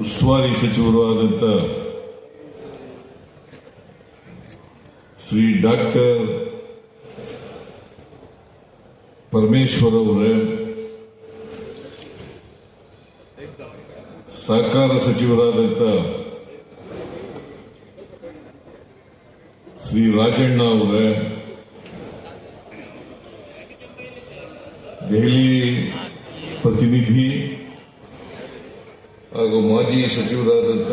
ಉಸ್ತುವಾರಿ ಸಚಿವರು ಆದಂಥ ಶ್ರೀ ಡಾಕ್ಟರ್ ಪರಮೇಶ್ವರ್ ಅವರೇ ಸಹಕಾರ ಸಚಿವರಾದಂಥ ಶ್ರೀ ರಾಜಣ್ಣ ಅವರೇ ದೆಹಲಿ ಪ್ರತಿನಿಧಿ ಹಾಗೂ ಮಾಜಿ ಸಚಿವರಾದಂಥ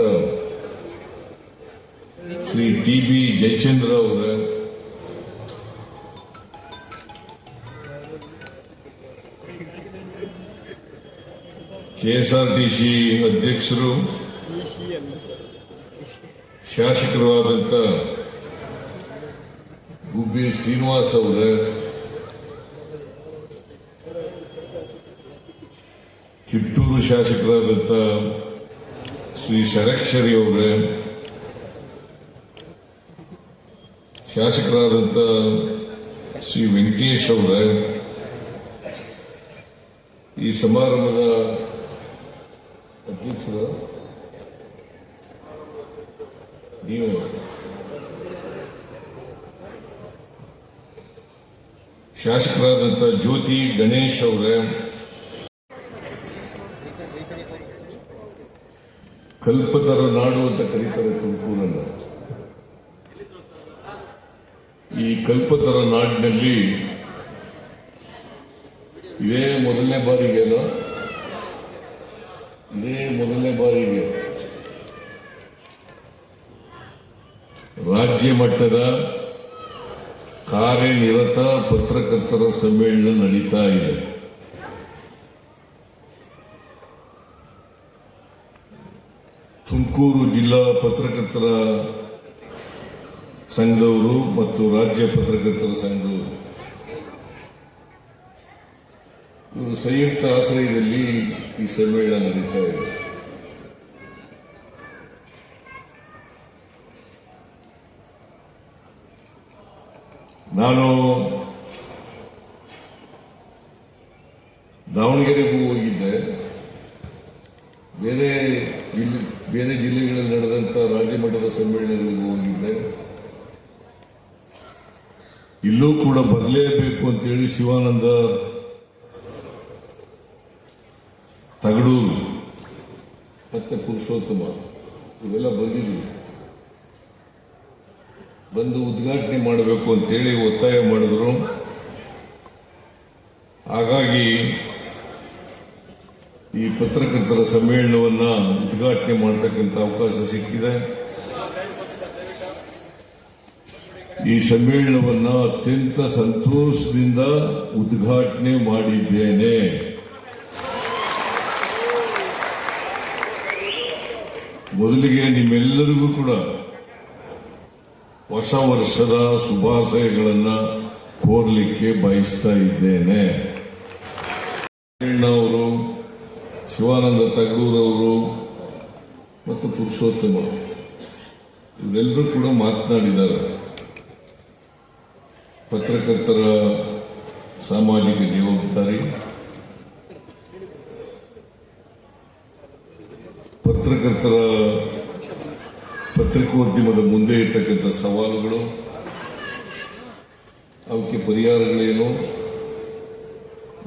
ಶ್ರೀ ಟಿ ಬಿ ಜಯಚಂದ್ರ ಅವರ ಕೆಎಸ್ಆರ್ಟಿಸಿ ಅಧ್ಯಕ್ಷರು ಶಾಸಕರು ಆದಂಥ ಗುಬ್ಬಿ ಶ್ರೀನಿವಾಸ್ ಅವರ ಶಾಸಕರಾದಂಥ ಶ್ರೀ ಶರಕ್ಷರಿ ಅವರೇ ಶಾಸಕರಾದಂಥ ಶ್ರೀ ವೆಂಕಟೇಶ್ ಅವರೇ, ಈ ಸಮಾರಂಭದ ಅಧ್ಯಕ್ಷರ ನೀವು. ಶಾಸಕರಾದಂಥ ಜ್ಯೋತಿ ಗಣೇಶ್ ಅವರೇ ಕಲ್ಪತರ ನಾಡು ಅಂತ ಕರೀತಾರೆ ತುಮಕೂರನ್ನು. ಈ ಕಲ್ಪತರ ನಾಡಿನಲ್ಲಿ ಇದೇ ಮೊದಲನೇ ಬಾರಿಗೆ ಅಲ್ಲ? ಇದೇ ಮೊದಲನೇ ಬಾರಿಗೆ ರಾಜ್ಯ ಮಟ್ಟದ ಕಾರ್ಯನಿರತ ಪತ್ರಕರ್ತರ ಸಮ್ಮೇಳನ ನಡೀತಾ ಇದೆ. ತುಮಕೂರು ಜಿಲ್ಲಾ ಪತ್ರಕರ್ತರ ಸಂಘದವರು ಮತ್ತು ರಾಜ್ಯ ಪತ್ರಕರ್ತರ ಸಂಘದವರು. ಸಂಯುಕ್ತ ಆಶ್ರಯದಲ್ಲಿ ಈ ಸಮ್ಮೇಳನ ನಡೀತಾ ಇದೆ. ನಾನು ದಾವಣಗೆರೆಗೂ ಹೋಗಿದ್ದೆ ಬೇರೆ ಜಿಲ್ಲೆ ಬೇರೆ ಜಿಲ್ಲೆಗಳಲ್ಲಿ ನಡೆದಂತ ರಾಜ್ಯ ಮಟ್ಟದ ಸಮ್ಮೇಳನಗಳಿಗೂ ಹೋಗಿದ್ದೆ ಇಲ್ಲೂ ಕೂಡ ಬರಲೇಬೇಕು ಅಂತೇಳಿ ಶಿವಾನಂದ ತಗಡೂರು. ಮತ್ತೆ ಪುರುಷೋತ್ತಮ. ಇವೆಲ್ಲ ಬಂದಿದ್ವಿ. ಬಂದು ಉದ್ಘಾಟನೆ ಮಾಡಬೇಕು ಅಂತೇಳಿ ಒತ್ತಾಯ ಮಾಡಿದ್ರು. ಹಾಗಾಗಿ ಈ ಪತ್ರಕರ್ತರ ಸಮ್ಮೇಳನವನ್ನ ಉದ್ಘಾಟನೆ ಮಾಡತಕ್ಕಂಥ ಅವಕಾಶ ಸಿಕ್ಕಿದೆ. ಈ ಸಮ್ಮೇಳನವನ್ನು ಅತ್ಯಂತ ಸಂತೋಷದಿಂದ ಉದ್ಘಾಟನೆ ಮಾಡಿದ್ದೇನೆ. ಮೊದಲಿಗೆ ನಿಮ್ಮೆಲ್ಲರಿಗೂ ಕೂಡ ಹೊಸ ವರ್ಷದ ಶುಭಾಶಯಗಳನ್ನು ಕೋರ್ಲಿಕ್ಕೆ ಬಯಸ್ತಾ ಇದ್ದೇನೆ. ಅವರು, ಶಿವಾನಂದ ತಗಡೂರವರು ಮತ್ತು ಪುರುಷೋತ್ತಮ, ಇವರೆಲ್ಲರೂ ಕೂಡ ಮಾತನಾಡಿದ್ದಾರೆ. ಪತ್ರಕರ್ತರ ಸಾಮಾಜಿಕ ಜವಾಬ್ದಾರಿ. ಪತ್ರಕರ್ತರ ಪತ್ರಿಕೋದ್ಯಮದ ಮುಂದೆ ಇರ್ತಕ್ಕಂಥ ಸವಾಲುಗಳು, ಅವಕ್ಕೆ ಪರಿಹಾರಗಳೇನು,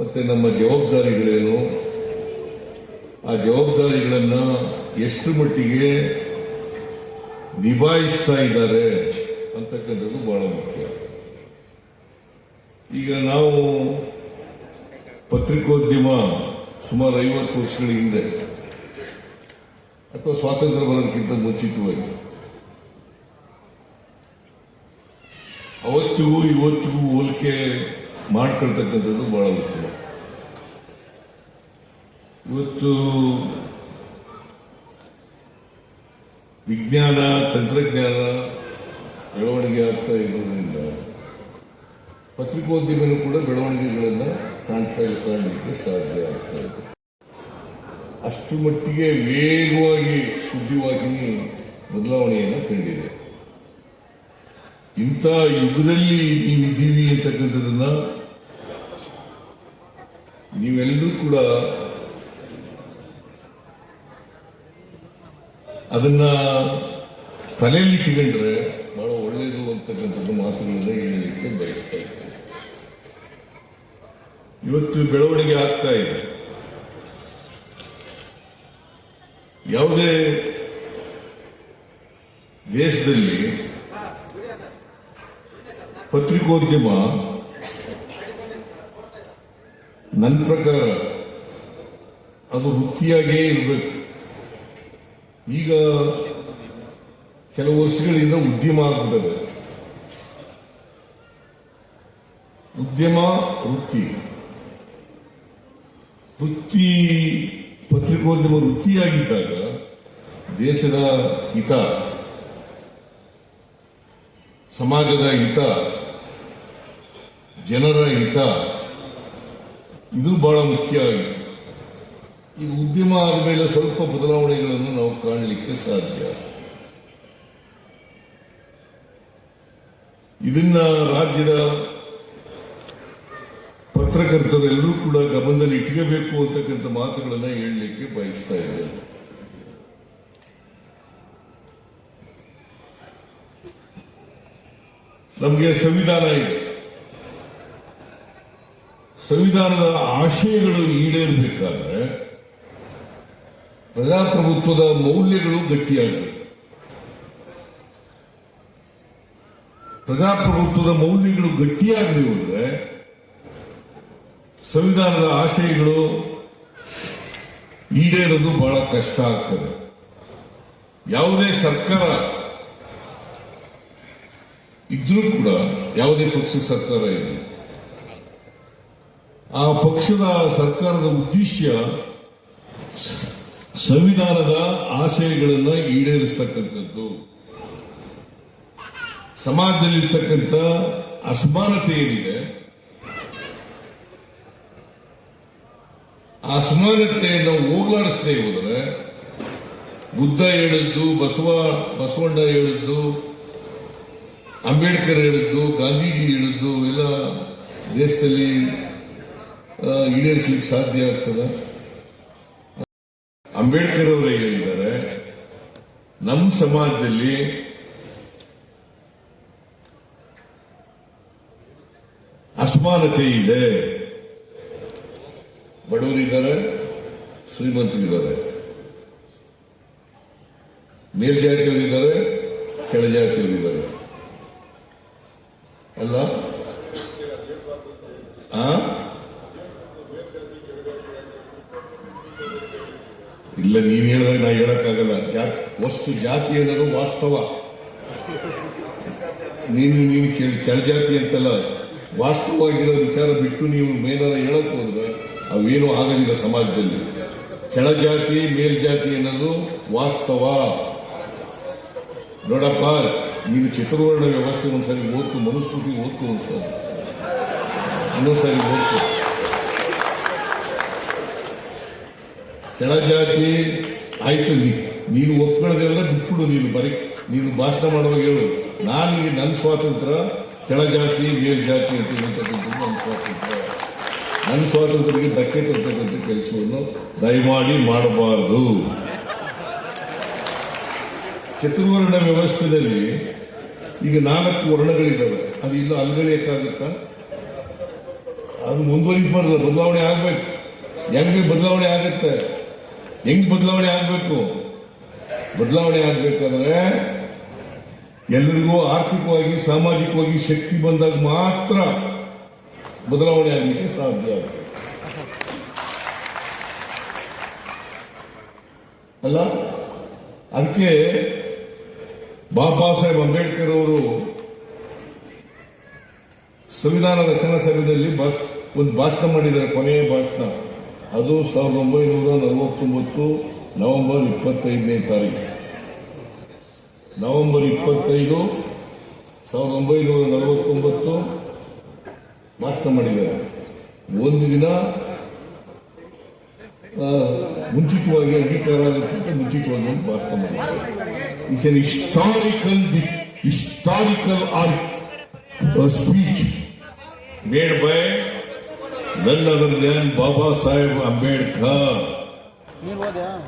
ಮತ್ತೆ ನಮ್ಮ ಜವಾಬ್ದಾರಿಗಳೇನು, ಆ ಜವಾಬ್ದಾರಿಗಳನ್ನು ಎಷ್ಟು ಮಟ್ಟಿಗೆ ನಿಭಾಯಿಸ್ತಾ ಇದ್ದಾರೆ ಅಂತಕ್ಕಂಥದ್ದು ಬಹಳ ಮುಖ್ಯ. ಈಗ ನಾವು ಪತ್ರಿಕೋದ್ಯಮ ಸುಮಾರು ಐವತ್ತು ವರ್ಷಗಳ ಹಿಂದೆ ಅಥವಾ ಸ್ವಾತಂತ್ರ್ಯ ಬರೋದಕ್ಕಿಂತ ಮುಂಚಿತವಾಗಿ, ಅವತ್ತಿಗೂ ಇವತ್ತಿಗೂ ಹೋಲಿಕೆ ಮಾಡ್ಕೊಳ್ತಕ್ಕಂಥದ್ದು ಬಹಳ ಉತ್ತಮ. ಇವತ್ತು ವಿಜ್ಞಾನ, ತಂತ್ರಜ್ಞಾನ ಬೆಳವಣಿಗೆ ಆಗ್ತಾ ಇರೋದ್ರಿಂದ ಪತ್ರಿಕೋದ್ಯಮನೂ ಕೂಡ ಬೆಳವಣಿಗೆಗಳನ್ನು ಕಾಣ್ತಾ ಕಾಣಲಿಕ್ಕೆ ಸಾಧ್ಯ ಆಗ್ತಾ ಇದೆ. ಅಷ್ಟು ಮಟ್ಟಿಗೆ ವೇಗವಾಗಿ ಸುದ್ದಿವಾಹಿನಿ ಬದಲಾವಣೆಯನ್ನು ಕಂಡಿದೆ. ಇಂಥ ಯುಗದಲ್ಲಿ ನೀವಿದ್ದೀವಿ ಅಂತಕ್ಕಂಥದ್ದನ್ನ ನೀವೆಲ್ಲರೂ ಕೂಡ ಅದನ್ನ ತಲೆಯಲ್ಲಿ ಬಹಳ ಒಳ್ಳೆಯದು ಅಂತಕ್ಕಂಥದ್ದು ಮಾತುಗಳನ್ನ ಹೇಳಲಿಕ್ಕೆ ಬಯಸ್ತಾ ಇದ್ದೇನೆ. ಇವತ್ತು ಬೆಳವಣಿಗೆ ಆಗ್ತಾ ಇದೆ. ಯಾವುದೇ ದೇಶದಲ್ಲಿ ಪತ್ರಿಕೋದ್ಯಮ ನನ್ನ ಪ್ರಕಾರ ಅದು ವೃತ್ತಿಯಾಗಿಯೇ ಇರಬೇಕು. ಈಗ ಕೆಲವು ವರ್ಷಗಳಿಂದ ಉದ್ಯಮ ಆಗ್ಬಿಟ್ಟದೆ. ಉದ್ಯಮ, ವೃತ್ತಿ. ವೃತ್ತಿ ಪತ್ರಿಕೋದ್ಯಮ ವೃತ್ತಿಯಾಗಿದ್ದಾಗ ದೇಶದ ಹಿತ, ಸಮಾಜದ ಹಿತ, ಜನರ ಹಿತ, ಇದು ಬಹಳ ಮುಖ್ಯ ಆಗಿತ್ತು. ಈ ಉದ್ಯಮ ಆದಮೇಲೆ ಸ್ವಲ್ಪ ಬದಲಾವಣೆಗಳನ್ನು ನಾವು ಕಾಣಲಿಕ್ಕೆ ಸಾಧ್ಯ. ಇದನ್ನ ರಾಜ್ಯದ ಪತ್ರಕರ್ತರೆಲ್ಲರೂ ಕೂಡ ಗಮನದಲ್ಲಿ ಇಟ್ಕೋಬೇಕು ಅಂತಕ್ಕಂಥ ಮಾತುಗಳನ್ನ ಹೇಳಲಿಕ್ಕೆ ಬಯಸ್ತಾ ಇದ್ದೇನೆ. ನಮಗೆ ಸಂವಿಧಾನ ಇದೆ. ಸಂವಿಧಾನದ ಆಶಯಗಳು ಈಡೇರಬೇಕಾದ್ರೆ ಪ್ರಜಾಪ್ರಭುತ್ವದ ಮೌಲ್ಯಗಳು ಗಟ್ಟಿಯಾಗಬೇಕು. ಪ್ರಜಾಪ್ರಭುತ್ವದ ಮೌಲ್ಯಗಳು ಗಟ್ಟಿಯಾಗಲಿ ಹೋದ್ರೆ ಸಂವಿಧಾನದ ಆಶಯಗಳು ಈಡೇರೋದು ಬಹಳ ಕಷ್ಟ ಆಗ್ತದೆ. ಯಾವುದೇ ಸರ್ಕಾರ ಇದ್ರೂ ಕೂಡ ಯಾವುದೇ ಪಕ್ಷ ಸರ್ಕಾರ ಇರಲಿ ಆ ಪಕ್ಷದ ಸರ್ಕಾರದ ಉದ್ದೇಶ ಸಂವಿಧಾನದ ಆಶಯಗಳನ್ನ ಈಡೇರಿಸ್ತಕ್ಕಂಥದ್ದು. ಸಮಾಜದಲ್ಲಿರ್ತಕ್ಕಂಥ ಅಸಮಾನತೆ ಏನಿದೆ ಆ ಅಸಮಾನತೆಯನ್ನು ಹೋಗಲಾಡಿಸದೆ ಹೋದರೆ, ಬುದ್ಧ ಹೇಳಿದ್ದು, ಬಸವ, ಬಸವಣ್ಣ ಹೇಳಿದ್ದು, ಅಂಬೇಡ್ಕರ್ ಹೇಳಿದ್ದು, ಗಾಂಧೀಜಿ ಹೇಳಿದ್ದು ಎಲ್ಲ ದೇಶದಲ್ಲಿ ಈಡೇರಿಸಲಿಕ್ಕೆ ಸಾಧ್ಯ ಆಗ್ತದ? ಅಂಬೇಡ್ಕರ್ ಅವರೇ ಹೇಳಿದ್ದಾರೆ ನಮ್ಮ ಸಮಾಜದಲ್ಲಿ ಅಸಮಾನತೆ ಇದೆ. ಬಡವರಿದ್ದಾರೆ, ಶ್ರೀಮಂತರಿದ್ದಾರೆ. ಮೇಲ್ಜಾತಿಯವರಿದ್ದಾರೆ ಕೆಳಜಾತಿಯವರಿದ್ದಾರೆ ಅಲ್ಲ? ಆ? ಇಲ್ಲ, ನೀನ್ ಹೇಳಿದ್ರೆ ನಾ ಹೇಳಕ್ಕಾಗಲ್ಲ. ವಸ್ತು ಜಾತಿ ಅನ್ನೋದು ವಾಸ್ತವ. ನೀನು ನೀನು ಕೇಳಿ, ಕೆಳಜಾತಿ ಅಂತಲ್ಲ. ವಾಸ್ತವವಾಗಿರೋ ವಿಚಾರ ಬಿಟ್ಟು ನೀವು ಮೇಲಾರ ಹೇಳಕ್ ಹೋದ್ರೆ ಅವೇನು ಆಗದಿಲ್ಲ ಸಮಾಜದಲ್ಲಿ. ಕೆಳಜಾತಿ, ಮೇಲ್ಜಾತಿ ಅನ್ನೋದು ವಾಸ್ತವ. ನೋಡಪ್ಪ, ನೀನು ಚಿತ್ರವರ್ಣ ವ್ಯವಸ್ಥೆ ಒಂದ್ಸರಿ ಓದ್ತು ಮನುಸ್ಮೃತಿ ಓದ್ತು ಒಂದ್ಸರಿ ಇನ್ನೊಂದ್ಸರಿ ಓದ್ತು ಕೆಳಜಾತಿ, ಆಯ್ತು ನೀನು ಒಪ್ಕೊಳ್ಳದೆ ಅಂದ್ರೆ ಬಿಟ್ಬಿಡು ನೀನು, ಬರೀ ನೀನು ಭಾಷಣ ಮಾಡುವಾಗ ಹೇಳು. ನಾನು ನನ್ನ ಸ್ವಾತಂತ್ರ್ಯ, ಕೆಳಜಾತಿ, ಮೇಲ್ಜಾತಿ ಅಂತ ಹೇಳ್ತಕ್ಕಂಥದ್ದು ನನ್ನ ಸ್ವಾತಂತ್ರ್ಯ. ನನ್ನ ಸ್ವಾತಂತ್ರ್ಯಕ್ಕೆ ಧಕ್ಕೆ ತರ್ತಕ್ಕಂಥ ಕೆಲಸವನ್ನು ದಯಮಾಡಿ ಮಾಡಬಾರದು. ಚತುರ್ವರ್ಣ ವ್ಯವಸ್ಥೆಯಲ್ಲಿ ಈಗ ನಾಲ್ಕು ವರ್ಣಗಳಿದ್ದಾವೆ ಅದು ಇಲ್ಲ ಅಲ್ಗಳಿಯಕ್ಕಾಗುತ್ತಾ ಅದು ಮುಂದುವರಿಸಬಾರ್ದು ಬದಲಾವಣೆ ಆಗ್ಬೇಕು. ಹೆಂಗೆ ಬದಲಾವಣೆ ಆಗುತ್ತೆ? ಹೆಂಗ್ ಬದಲಾವಣೆ ಆಗ್ಬೇಕು? ಬದಲಾವಣೆ ಆಗ್ಬೇಕಾದ್ರೆ ಎಲ್ಲರಿಗೂ ಆರ್ಥಿಕವಾಗಿ, ಸಾಮಾಜಿಕವಾಗಿ ಶಕ್ತಿ ಬಂದಾಗ ಮಾತ್ರ ಬದಲಾವಣೆ ಆಗಲಿಕ್ಕೆ ಸಾಧ್ಯ ಆಗುತ್ತೆ ಅಲ್ಲ, ಅದಕ್ಕೆ ಬಾಬಾ ಸಾಹೇಬ್ ಅಂಬೇಡ್ಕರ್ ಅವರು ಸಂವಿಧಾನ ರಚನಾ ಸಭೆಯಲ್ಲಿ ಒಂದು ಭಾಷಣ ಮಾಡಿದ್ದಾರೆ, ಕೊನೆಯ ಭಾಷಣ. ಅದು ಸಾವಿರದ ಒಂಬೈನೂರ ನಲವತ್ತೊಂಬತ್ತು ನವೆಂಬರ್ ಇಪ್ಪತ್ತೈದನೇ ತಾರೀಕು ನವೆಂಬರ್ ಇಪ್ಪತ್ತೈದು, ಸಾವಿರದ ಒಂಬೈನೂರ ನಲವತ್ತೊಂಬತ್ತು ಭಾಷಣ ಮಾಡಿದ್ದಾರೆ ಒಂದು ದಿನ ಮುಂಚಿತವಾಗಿ ಅಧಿಕಾರ ಆಗೋದಕ್ಕಿಂತ ಮುಂಚಿತವಾಗಿ ಒಂದು ಭಾಷಣ ಮಾಡಿದ್ದಾರೆ an historical historical speech made by ನನ್ನ than ಬಾಬಾ ಸಾಹೇಬ್ ಅಂಬೇಡ್ಕರ್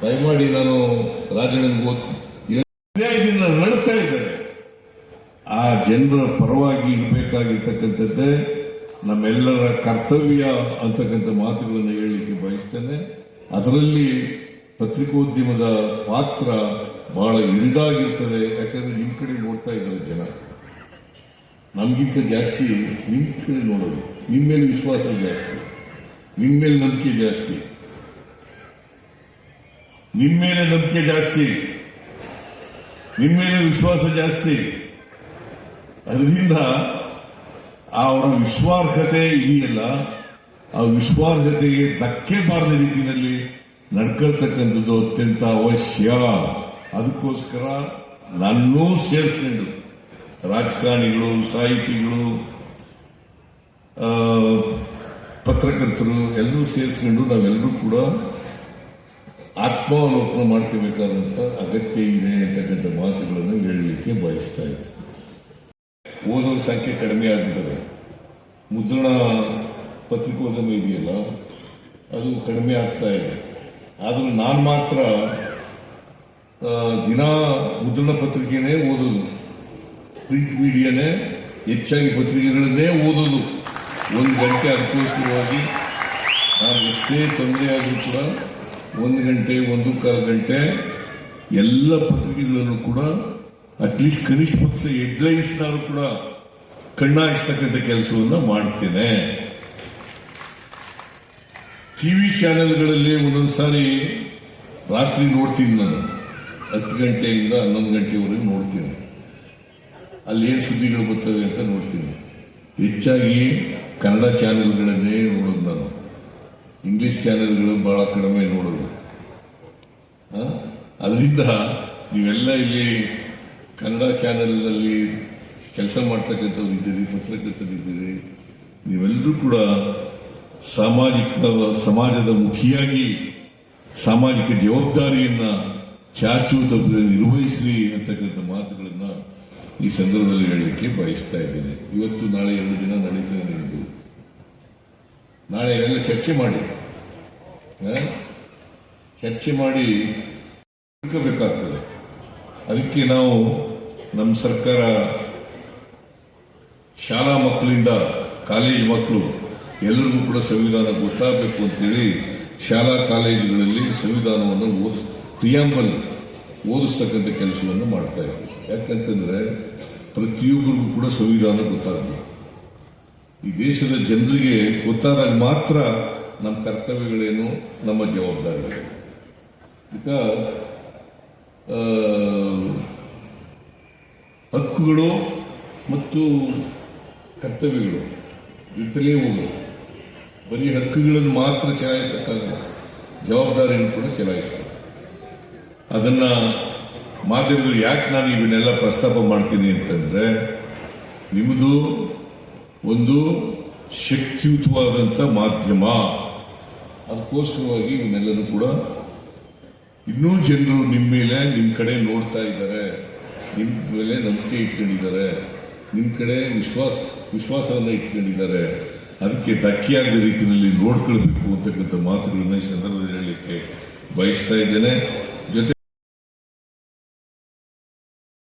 ದಯಮಾಡಿ ನಾನು ರಾಜನಿಗೆ ಓದ್ತೀನಿ ನಡ್ತಾ ಇದ್ದಾರೆ. ಆ ಜನರ ಪರವಾಗಿ ಇರಬೇಕಾಗಿರ್ತಕ್ಕಂಥದ್ದೇ ನಮ್ಮೆಲ್ಲರ ಕರ್ತವ್ಯ ಅಂತಕ್ಕಂಥ ಮಾತುಗಳನ್ನು ಹೇಳಲಿಕ್ಕೆ ಬಯಸ್ತೇನೆ. ಅದರಲ್ಲಿ ಪತ್ರಿಕೋದ್ಯಮದ ಪಾತ್ರ ಬಹಳ ಇರಿದಾಗಿರ್ತದೆ. ಯಾಕಂದ್ರೆ ನಿಮ್ ಕಡೆ ನೋಡ್ತಾ ಇದ್ದಾರೆ ಜನ. ನಮ್ಗಿಂತ ಜಾಸ್ತಿ ನಿಮ್ಮ ಕಡೆ ನೋಡೋದು. ನಿಮ್ಮ ಮೇಲೆ ವಿಶ್ವಾಸ ಜಾಸ್ತಿ. ನಿಮ್ಮ ಮೇಲೆ ನಂಬಿಕೆ ಜಾಸ್ತಿ. ನಿಮ್ಮ ಮೇಲೆ ನಂಬಿಕೆ ಜಾಸ್ತಿ. ನಿಮ್ಮ ಮೇಲೆ ವಿಶ್ವಾಸ ಜಾಸ್ತಿ. ಅದರಿಂದ ಅವರ ವಿಶ್ವಾರ್ಹತೆ ಇದೆಯಲ್ಲ, ಆ ವಿಶ್ವಾರ್ಹತೆಗೆ ಧಕ್ಕೆ ಬಾರದ ರೀತಿಯಲ್ಲಿ ನಡ್ಕೊಳ್ತಕ್ಕಂಥದ್ದು ಅತ್ಯಂತ ಅವಶ್ಯ. ಅದಕ್ಕೋಸ್ಕರ ನನ್ನೂ ಸೇರಿಸ್ಕೊಂಡು ರಾಜಕಾರಣಿಗಳು, ಸಾಹಿತಿಗಳು ಪತ್ರಕರ್ತರು ಎಲ್ಲರೂ ಸೇರಿಸ್ಕೊಂಡು ನಾವೆಲ್ಲರೂ ಕೂಡ ಆತ್ಮಾವಲೋಕನ ಮಾಡ್ಕೋಬೇಕಾದಂತ ಅಗತ್ಯ ಇದೆ ಅಂತಕ್ಕಂಥ ಮಾತುಗಳನ್ನು ಹೇಳಲಿಕ್ಕೆ ಬಯಸ್ತಾ ಇದ್ದೆ ಓದೋರ ಸಂಖ್ಯೆ ಕಡಿಮೆ ಆಗ್ಬಿಟ್ಟದೆ. ಮುದ್ರಣ ಪತ್ರಿಕೋದ್ಯಮ ಇದೆಯಲ್ಲ, ಅದು ಕಡಿಮೆ ಆಗ್ತಾ ಇದೆ. ಆದರೂ ನಾನು ಮಾತ್ರ ದಿನ ಮುದ್ರಣ ಪತ್ರಿಕೆನೇ ಓದೋದು. ಪ್ರಿಂಟ್ ಮೀಡಿಯಾನೇ ಹೆಚ್ಚಾಗಿ ಪತ್ರಿಕೆಗಳನ್ನೇ ಓದೋದು. ಒಂದು ಗಂಟೆ ಅದಕ್ಕೋಸ್ಕರವಾಗಿ ನಾನು ಎಷ್ಟೇ ತೊಂದರೆ ಆದರೂ ಕೂಡ ಒಂದು ಗಂಟೆ, ಒಂದು ಕಾಲು ಗಂಟೆ ಎಲ್ಲ ಪತ್ರಿಕೆಗಳನ್ನು ಕೂಡ ಅಟ್ಲೀಸ್ಟ್ ಕನಿಷ್ಠ ಪಕ್ಷ ಹೆಡ್ಲೈನ್ಸ್ನಾರು ಕೂಡ ಕಣ್ಣಾಯಿಸ್ತಕ್ಕಂಥ ಕೆಲಸವನ್ನು ಮಾಡ್ತೇನೆ ಟಿವಿ ಚಾನೆಲ್ಗಳಲ್ಲಿ ಒಂದೊಂದು ಸಾರಿ ರಾತ್ರಿ ನೋಡ್ತೀನಿ ನಾನು ಹತ್ತು ಗಂಟೆಯಿಂದ ಹನ್ನೊಂದು ಗಂಟೆವರೆಗೆ ನೋಡ್ತೀನಿ ಅಲ್ಲಿ ಏನು ಸುದ್ದಿಗಳು ಬರ್ತವೆ ಅಂತ ನೋಡ್ತೀನಿ ಹೆಚ್ಚಾಗಿ ಕನ್ನಡ ಚಾನೆಲ್ಗಳನ್ನೇ ನೋಡೋದು ನಾನು ಇಂಗ್ಲಿಷ್ ಚಾನೆಲ್ಗಳು ಬಹಳ ಕಡಿಮೆ ನೋಡೋದು? ಅದರಿಂದ ನೀವೆಲ್ಲ ಇಲ್ಲಿ ಕನ್ನಡ ಚಾನೆಲ್ನಲ್ಲಿ ಕೆಲಸ ಮಾಡ್ತಕ್ಕಂಥವ್ರು ಇದ್ದೀರಿ ಪತ್ರಕರ್ತರಿದ್ದೀರಿ ನೀವೆಲ್ಲರೂ ಕೂಡ ಸಾಮಾಜಿಕ ಸಮಾಜದ ಮುಖಿಯಾಗಿ ಸಾಮಾಜಿಕ ಜವಾಬ್ದಾರಿಯನ್ನ ಚಾಚು ತಪ್ಪದೆ ಅಂತಕ್ಕಂಥ ಮಾತುಗಳನ್ನು ಈ ಸಂದರ್ಭದಲ್ಲಿ ಹೇಳಲಿಕ್ಕೆ ಬಯಸ್ತಾ ಇದ್ದೇನೆ. ಇವತ್ತು, ನಾಳೆ ಎರಡು ದಿನ ನಡೀತದೆ ಎಂದು ನಾಳೆ ಎಲ್ಲ ಚರ್ಚೆ ಮಾಡಿ? ಚರ್ಚೆ ಮಾಡಿ ತಿಳ್ಕೋಬೇಕಾಗ್ತದೆ. ಅದಕ್ಕೆ ನಾವು ನಮ್ಮ ಸರ್ಕಾರ ಶಾಲಾ ಮಕ್ಕಳಿಂದ ಕಾಲೇಜ್ ಮಕ್ಕಳು ಎಲ್ಲರಿಗೂ ಕೂಡ ಸಂವಿಧಾನ ಗೊತ್ತಾಗಬೇಕು ಅಂತೇಳಿ ಶಾಲಾ ಕಾಲೇಜುಗಳಲ್ಲಿ ಸಂವಿಧಾನವನ್ನು ಓದ್, ಪ್ರಿಯಾಂಬಲ್ ಓದಿಸ್ತಕ್ಕಂಥ ಕೆಲಸವನ್ನು ಮಾಡ್ತಾ ಇದ್ದೀವಿ ಯಾಕಂತಂದ್ರೆ ಪ್ರತಿಯೊಬ್ಬರಿಗೂ ಕೂಡ ಸಂವಿಧಾನ ಗೊತ್ತಾಗಬೇಕು. ಈ ದೇಶದ ಜನರಿಗೆ ಗೊತ್ತಾದಾಗ ಮಾತ್ರ ನಮ್ಮ ಕರ್ತವ್ಯಗಳೇನು, ನಮ್ಮ ಜವಾಬ್ದಾರಿಗಳೇನು ಬಿಕಾಸ್ ಹಕ್ಕುಗಳು ಮತ್ತು ಕರ್ತವ್ಯಗಳು ಇರ್ತಲೇ ಹೋಗು. ಬರೀ ಹಕ್ಕುಗಳನ್ನು ಮಾತ್ರ ಚಲಾಯಿಸಬೇಕಾಗಲ್ಲ ಜವಾಬ್ದಾರಿಯನ್ನು ಕೂಡ ಚಲಾಯಿಸಬೇಕು. ಅದನ್ನು ಮಾಧ್ಯಮದಲ್ಲಿ ಯಾಕೆ ನಾನು ಇವನ್ನೆಲ್ಲ ಪ್ರಸ್ತಾಪ ಮಾಡ್ತೀನಿ ಅಂತಂದರೆ ನಿಮ್ಮದು ಒಂದು ಶಕ್ತಿಯುತವಾದಂಥ ಮಾಧ್ಯಮ. ಅದಕ್ಕೋಸ್ಕರವಾಗಿ ಇವನ್ನೆಲ್ಲರೂ ಕೂಡ ಇನ್ನೂ ಜನರು ನಿಮ್ಮ ಮೇಲೆ ನಿಮ್ಮ ಕಡೆ ನೋಡ್ತಾ ಇದ್ದಾರೆ. ನಿಮ್ಮ ಮೇಲೆ ನಂಬಿಕೆ ಇಟ್ಕೊಂಡಿದ್ದಾರೆ. ನಿಮ್ಮ ಕಡೆ ವಿಶ್ವಾಸ, ವಿಶ್ವಾಸವನ್ನು ಇಟ್ಕೊಂಡಿದ್ದಾರೆ. ಅದಕ್ಕೆ ಧಕ್ಕೆಯಾಗದ ರೀತಿಯಲ್ಲಿ ನೋಡ್ಕೊಳ್ಬೇಕು ಅಂತಕ್ಕಂಥ ಮಾತುಗಳನ್ನ ಈ ಸಂದರ್ಭದಲ್ಲಿ ಹೇಳಲಿಕ್ಕೆ ಬಯಸ್ತಾ ಇದ್ದೇನೆ.